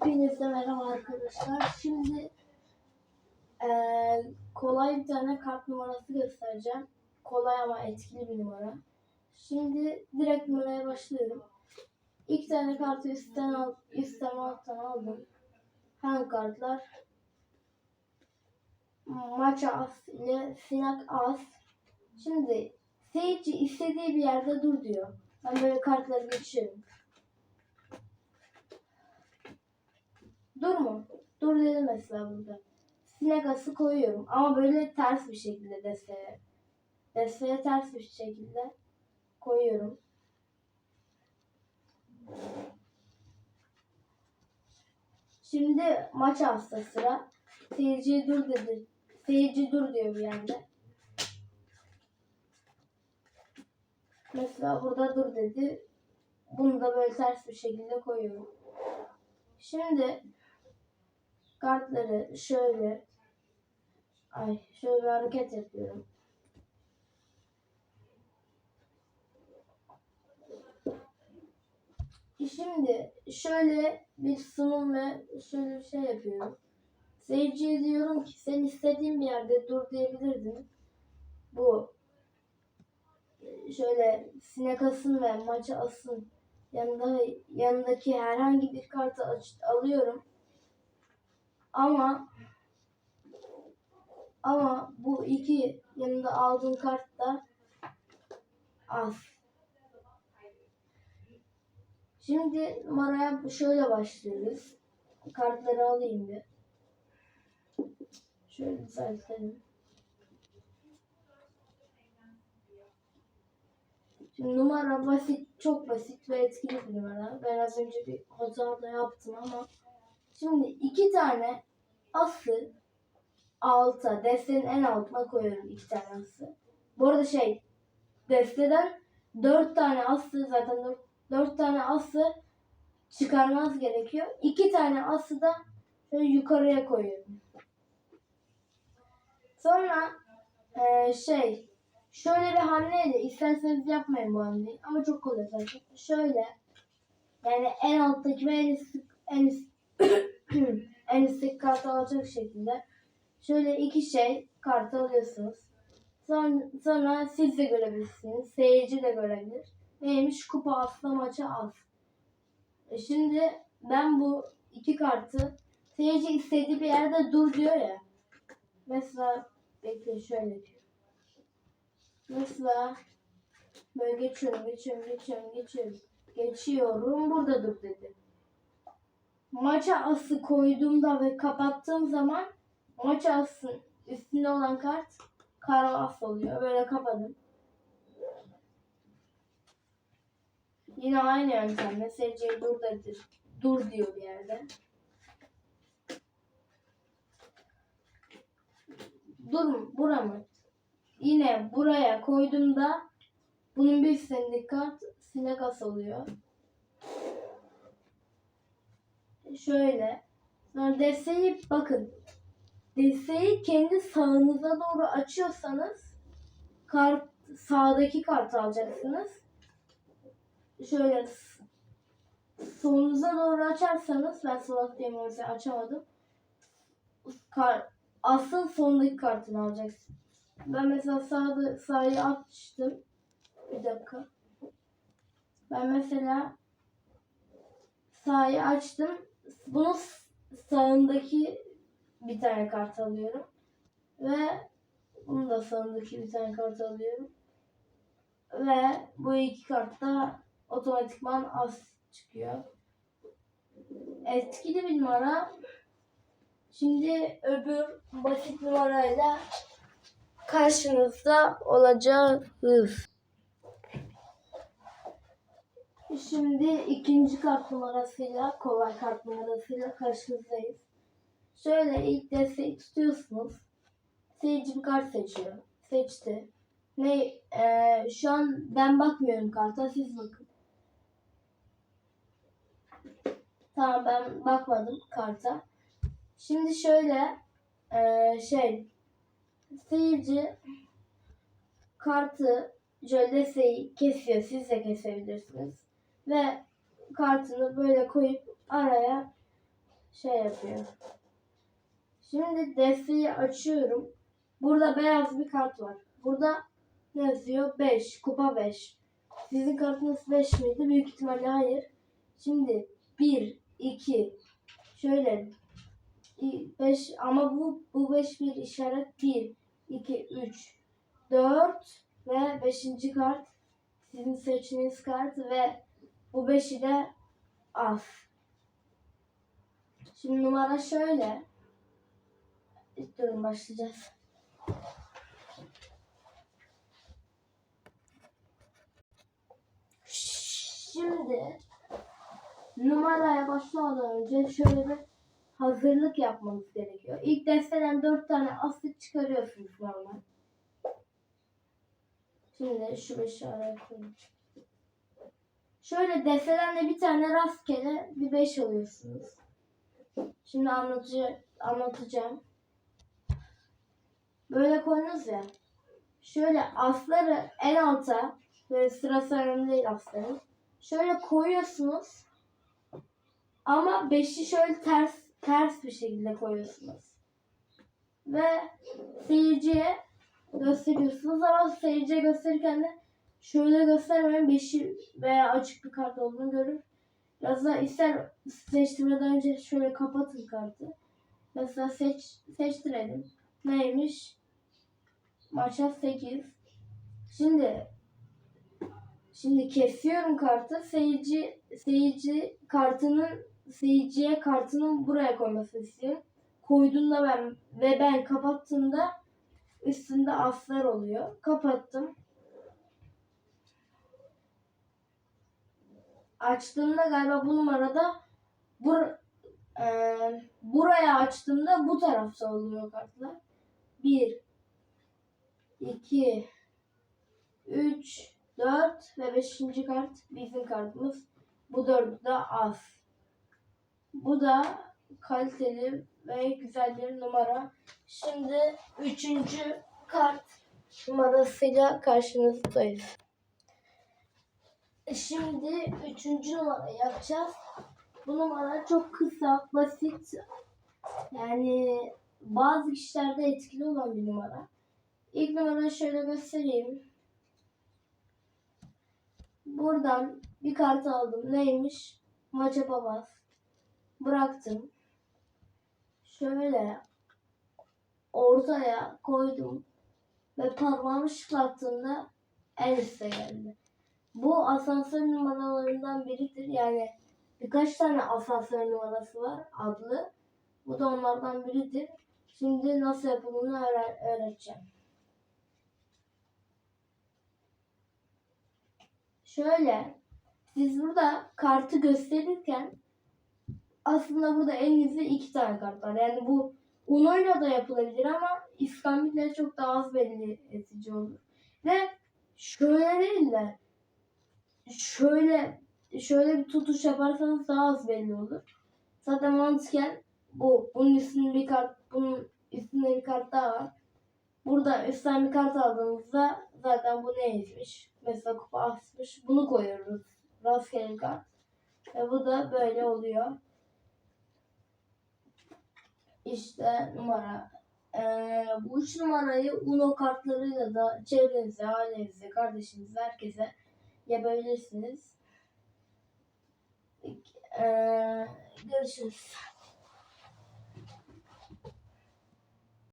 Hepinize merhaba arkadaşlar. Şimdi eee, kolay bir tane kart numarası göstereceğim. Kolay ama etkili bir numara. Şimdi direkt numaraya başlıyorum. İlk tane kartı üstten, al, üstten alttan aldım. Hangi kartlar? Maça as ile sinak as. Şimdi seyirci istediği bir yerde dur diyor. Ben böyle kartları geçiyorum. Mu? Dur dedim mesela burada. Sinek ası koyuyorum ama böyle ters bir şekilde desteğe. Desteğe ters bir şekilde koyuyorum. Şimdi maç hasta sıra. Seyirciye dur dedi. Seyirci dur diyor bir yerde. Mesela burada dur dedi. Bunu da böyle ters bir şekilde koyuyorum. Şimdi kartları şöyle ay şöyle bir hareket yapıyorum. Şimdi şöyle bir sunum ve şöyle bir şey yapıyorum. Seyirciye diyorum ki sen istediğin bir yerde dur diyebilirdin. Bu şöyle sinek asın ve maçı asın yanında yanındaki herhangi bir kartı alıyorum. Ama ama bu iki yanında aldığım kart da az. Şimdi numaraya şöyle başlıyoruz. Kartları alayım bir. Şöyle düzeltelim. Şimdi numara basit, çok basit ve etkili bir numara. Ben az önce bir hata da yaptım ama şimdi iki tane ası alta, destenin en altına koyuyorum iki tane ası. Bu arada şey, desteden dört tane ası zaten dört, dört tane ası çıkarmaz gerekiyor. İki tane ası da şöyle yukarıya koyuyorum. Sonra eee, şey şöyle bir hamleyle isterseniz yapmayın bu hamleyi ama çok kolay zaten. Şöyle yani en alttaki ve en üstteki en, üst, en üstteki kartı alacak şekilde şöyle iki şey kartı alıyorsunuz. Sonra, sonra siz de görebilirsiniz. Seyirci de görebilir. Neymiş? Kupa asla maça az. E Şimdi ben bu iki kartı seyirci istediği bir yerde dur diyor ya. Mesela bekle şöyle diyor. Mesela böyle geçiyorum, geçiyorum, geçiyorum, geçiyorum. Geçiyorum burada dur dedi. Maça ası koyduğumda ve kapattığım zaman maça asın üstünde olan kart kara as oluyor. Böyle kapadım. Yine aynı yöntemle seyirciye dedi. Dur diyor bir yerde. Dur mu? Bura mı? Yine buraya koyduğumda bunun bir üstündeki kart sinek as oluyor. Şöyle. Sonra desteği bakın. Desteği kendi sağınıza doğru açıyorsanız kart sağdaki kartı alacaksınız. Şöyle solunuza doğru açarsanız ben solak diye mesela açamadım. Kar, asıl sondaki kartını alacaksın. Ben mesela sağda sağı açtım. Bir dakika. Ben mesela sağı açtım. Bunun sağındaki bir tane kart alıyorum. Ve bunun da sağındaki bir tane kart alıyorum. Ve bu iki kart da otomatikman az çıkıyor. Etkili bir numara. Şimdi öbür basit numarayla karşınızda olacağız. Şimdi ikinci kart numarasıyla, kolay kart numarasıyla karşınızdayız. Şöyle ilk desteği tutuyorsunuz. Seyirci bir kart seçiyor. Seçti. Ne? eee, şu an ben bakmıyorum karta, siz bakın. Tamam ben bakmadım karta. Şimdi şöyle eee, şey seyirci kartı jöldeseyi kesiyor. Siz de kesebilirsiniz. Ve kartını böyle koyup araya şey yapıyor. Şimdi desteği açıyorum. Burada beyaz bir kart var. Burada ne yazıyor? 5. Kupa 5. Sizin kartınız 5 miydi? Büyük ihtimalle hayır. Şimdi 1, 2, şöyle 5 ama bu bu 5 bir işaret 1, 2, 3, 4 ve 5. kart sizin seçtiğiniz kart ve bu 5'i de az. Şimdi numara şöyle. Durun başlayacağız. Şimdi numaraya başlamadan önce şöyle bir hazırlık yapmanız gerekiyor. İlk desteden 4 tane astık çıkarıyorsunuz normal. Şimdi şu beşi araya koyayım. Şöyle desteden de bir tane rastgele bir 5 alıyorsunuz. Şimdi anlatıcı, anlatacağım. Böyle koydunuz ya. Şöyle asları en alta böyle sırası önemli değil asların. Şöyle koyuyorsunuz. Ama beşi şöyle ters ters bir şekilde koyuyorsunuz. Ve seyirciye gösteriyorsunuz ama seyirciye gösterirken de şöyle göstermeyin beşi veya açık bir kart olduğunu görür. Da ister seçtirmeden önce şöyle kapatın kartı. Mesela seç, seçtirelim. Neymiş? Maça 8. Şimdi şimdi kesiyorum kartı. Seyirci seyirci kartının seyirciye kartının buraya koymasını istiyorum. Koyduğunda ben ve ben kapattığımda üstünde aslar oluyor. Kapattım. Açtığımda galiba bu numarada bur e, buraya açtığımda bu tarafta oluyor kartlar. 1 2 3 4 ve 5. kart bizim kartımız. Bu dördü de az. Bu da kaliteli ve güzel bir numara. Şimdi üçüncü kart numarasıyla karşınızdayız. Şimdi üçüncü numara yapacağız. Bu numara çok kısa, basit. Yani bazı kişilerde etkili olan bir numara. İlk numarayı şöyle göstereyim. Buradan bir kart aldım. Neymiş? Maça papaz. Bıraktım. Şöyle ortaya koydum. Ve parmağımı şıklattığımda en üste geldi. Bu asansör numaralarından biridir. Yani birkaç tane asansör numarası var adlı. Bu da onlardan biridir. Şimdi nasıl yapıldığını öğre- öğreteceğim. Şöyle siz burada kartı gösterirken aslında burada elinizde iki tane kart var. Yani bu Uno'yla da yapılabilir ama İskambil'le çok daha az belli edici olur. Ve şöyle değil de şöyle şöyle bir tutuş yaparsanız daha az belli olur. Zaten mantıken bu. Bunun üstünde bir kart, bunun üstünde bir kart daha var. Burada üstten bir kart aldığımızda zaten bu neymiş? Mesela kupa asmış. Bunu koyuyoruz. Rastgele kart. Ve bu da böyle oluyor. İşte numara. Ee, bu üç numarayı Uno kartlarıyla da çevrenize, ailenize, kardeşinize, herkese yapabilirsiniz. Ee, görüşürüz.